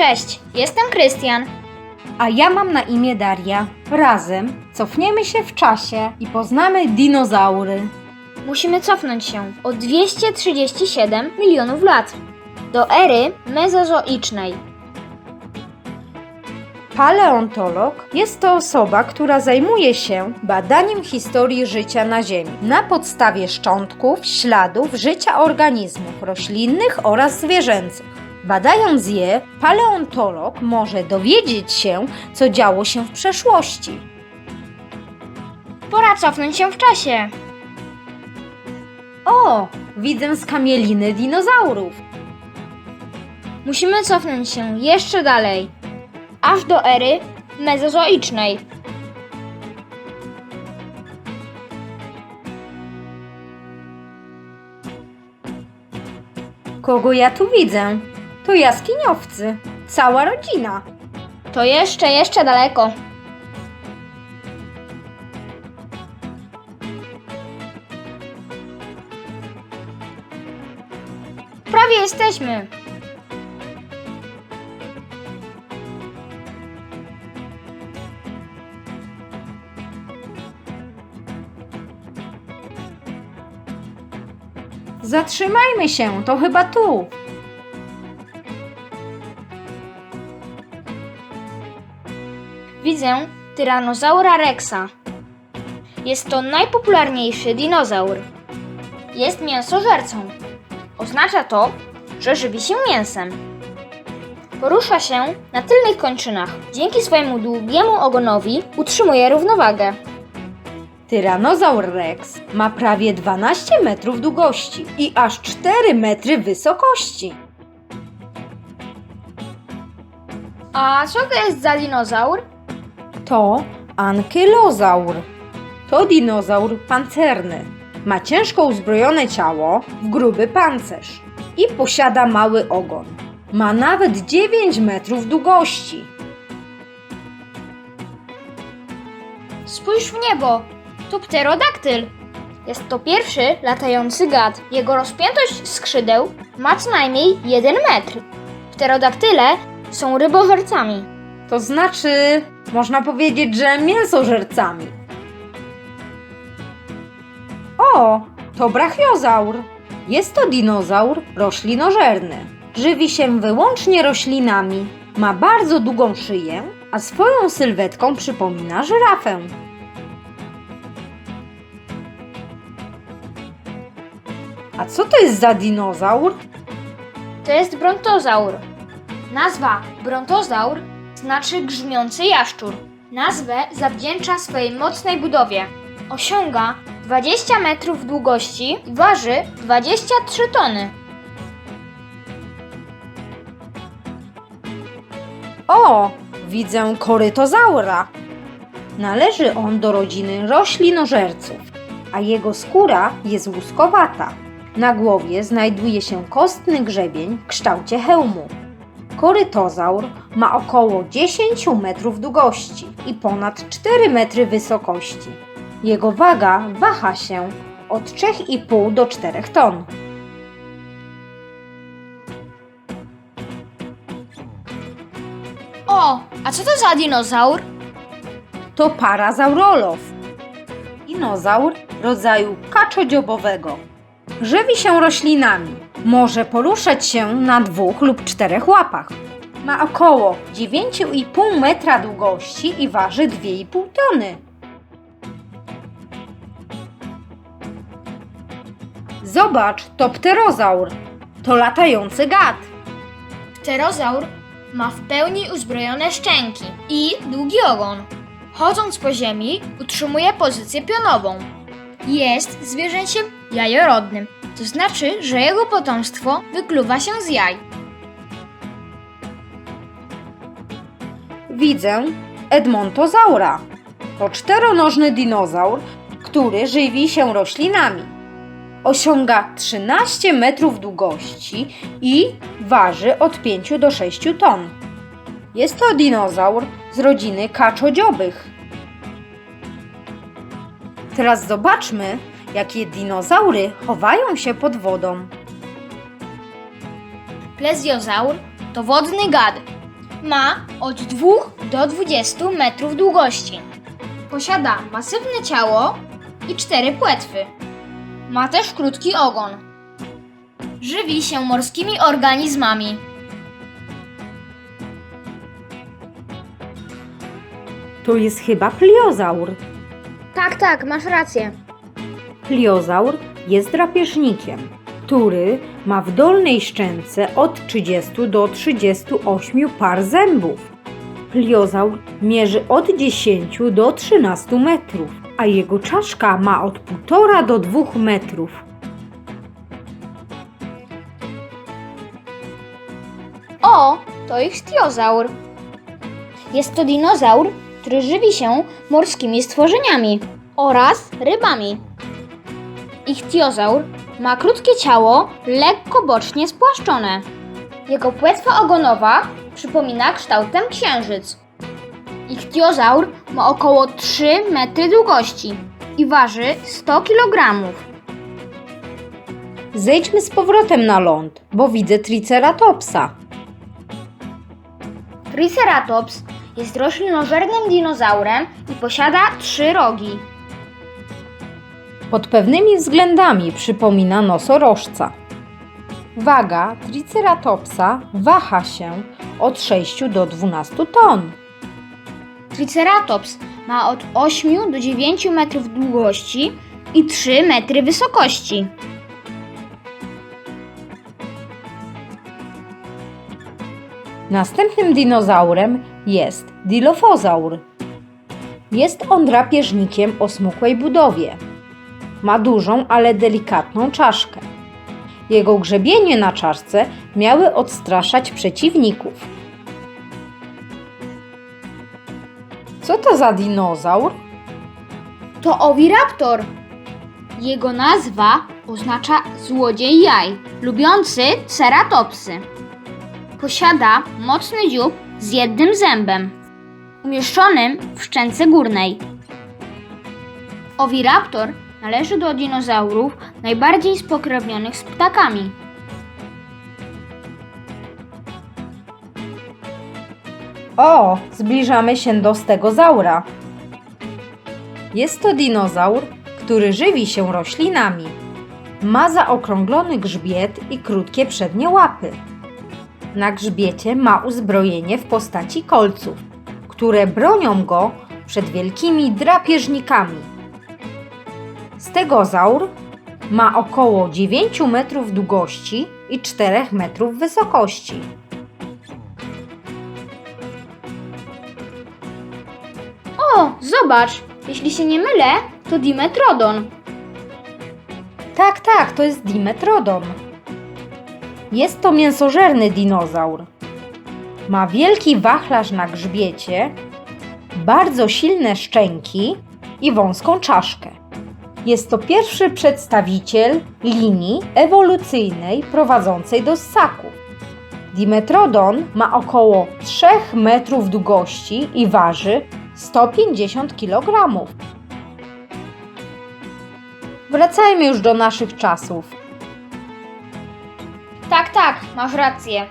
Cześć, jestem Krystian. A ja mam na imię Daria. Razem cofniemy się w czasie i poznamy dinozaury. Musimy cofnąć się o 237 milionów lat do ery mezozoicznej. Paleontolog jest to osoba, która zajmuje się badaniem historii życia na Ziemi na podstawie szczątków, śladów życia organizmów roślinnych oraz zwierzęcych. Badając je, paleontolog może dowiedzieć się, co działo się w przeszłości. Pora cofnąć się w czasie. O, widzę skamieliny dinozaurów. Musimy cofnąć się jeszcze dalej, aż do ery mezozoicznej. Kogo ja tu widzę? To jaskiniowcy. Cała rodzina. To jeszcze, jeszcze daleko. Prawie jesteśmy. Zatrzymajmy się, to chyba tu. Widzę Tyrannosaura rexa. Jest to najpopularniejszy dinozaur. Jest mięsożercą. Oznacza to, że żywi się mięsem. Porusza się na tylnych kończynach. Dzięki swojemu długiemu ogonowi utrzymuje równowagę. Tyranozaur Rex ma prawie 12 metrów długości i aż 4 metry wysokości. A co to jest za dinozaur? To ankylozaur. To dinozaur pancerny. Ma ciężko uzbrojone ciało w gruby pancerz i posiada mały ogon. Ma nawet 9 metrów długości. Spójrz w niebo. To pterodaktyl. Jest to pierwszy latający gad. Jego rozpiętość skrzydeł ma co najmniej 1 metr. Pterodaktyle są rybożercami. To znaczy, można powiedzieć, że mięsożercami. O, to brachiozaur. Jest to dinozaur roślinożerny. Żywi się wyłącznie roślinami. Ma bardzo długą szyję, a swoją sylwetką przypomina żyrafę. A co to jest za dinozaur? To jest brontozaur. Nazwa brontozaur znaczy grzmiący jaszczur. Nazwę zawdzięcza swojej mocnej budowie. Osiąga 20 metrów długości i waży 23 tony. O, widzę korytozaura. Należy on do rodziny roślinożerców, a jego skóra jest łuskowata. Na głowie znajduje się kostny grzebień w kształcie hełmu. Korytozaur ma około 10 metrów długości i ponad 4 metry wysokości. Jego waga waha się od 3,5 do 4 ton. O, a co to za dinozaur? to parazaurolow. Dinozaur rodzaju kaczodziobowego. Żywi się roślinami. Może poruszać się na dwóch lub czterech łapach. Ma około 9,5 metra długości i waży 2,5 tony. Zobacz, to pterozaur. To latający gad. Pterozaur ma w pełni uzbrojone szczęki i długi ogon. Chodząc po ziemi, utrzymuje pozycję pionową. Jest zwierzęciem jajorodnym, to znaczy, że jego potomstwo wykluwa się z jaj. Widzę Edmontozaura. To czteronożny dinozaur, który żywi się roślinami. Osiąga 13 metrów długości i waży od 5 do 6 ton. Jest to dinozaur z rodziny kaczodziobych. Teraz zobaczmy, jakie dinozaury chowają się pod wodą. Plezjozaur to wodny gad. Ma od 2 do 20 metrów długości. Posiada masywne ciało i cztery płetwy. Ma też krótki ogon. Żywi się morskimi organizmami. To jest chyba pliozaur. Tak, tak, masz rację. Pliozaur jest drapieżnikiem, który ma w dolnej szczęce od 30 do 38 par zębów. Pliozaur mierzy od 10 do 13 metrów, a jego czaszka ma od 1,5 do 2 metrów. O, to ichtiozaur. Jest to dinozaur, który żywi się morskimi stworzeniami oraz rybami. Ichtiozaur ma krótkie ciało, lekko bocznie spłaszczone. Jego płetwa ogonowa przypomina kształtem księżyc. Ichtiozaur ma około 3 metry długości i waży 100 kg. Zejdźmy z powrotem na ląd, bo widzę triceratopsa. Triceratops jest roślinożernym dinozaurem i posiada trzy rogi. Pod pewnymi względami przypomina nosorożca. Waga triceratopsa waha się od 6 do 12 ton. Triceratops ma od 8 do 9 metrów długości i 3 metry wysokości. Następnym dinozaurem jest Dilophosaur. Jest on drapieżnikiem o smukłej budowie. Ma dużą, ale delikatną czaszkę. Jego grzebienie na czaszce miały odstraszać przeciwników. Co to za dinozaur? To Oviraptor. Jego nazwa oznacza złodziej jaj, lubiący ceratopsy. Posiada mocny dziób z jednym zębem, umieszczonym w szczęce górnej. Oviraptor należy do dinozaurów najbardziej spokrewnionych z ptakami. O, zbliżamy się do stegozaura. Jest to dinozaur, który żywi się roślinami. Ma zaokrąglony grzbiet i krótkie przednie łapy. Na grzbiecie ma uzbrojenie w postaci kolców, które bronią go przed wielkimi drapieżnikami. Stegozaur ma około 9 metrów długości i 4 metrów wysokości. O, zobacz! Jeśli się nie mylę, to Dimetrodon. Tak, tak, to jest Dimetrodon. Jest to mięsożerny dinozaur. Ma wielki wachlarz na grzbiecie, bardzo silne szczęki i wąską czaszkę. Jest to pierwszy przedstawiciel linii ewolucyjnej prowadzącej do ssaków. Dimetrodon ma około 3 metrów długości i waży 150 kg. Wracajmy już do naszych czasów. Tak, tak, masz rację.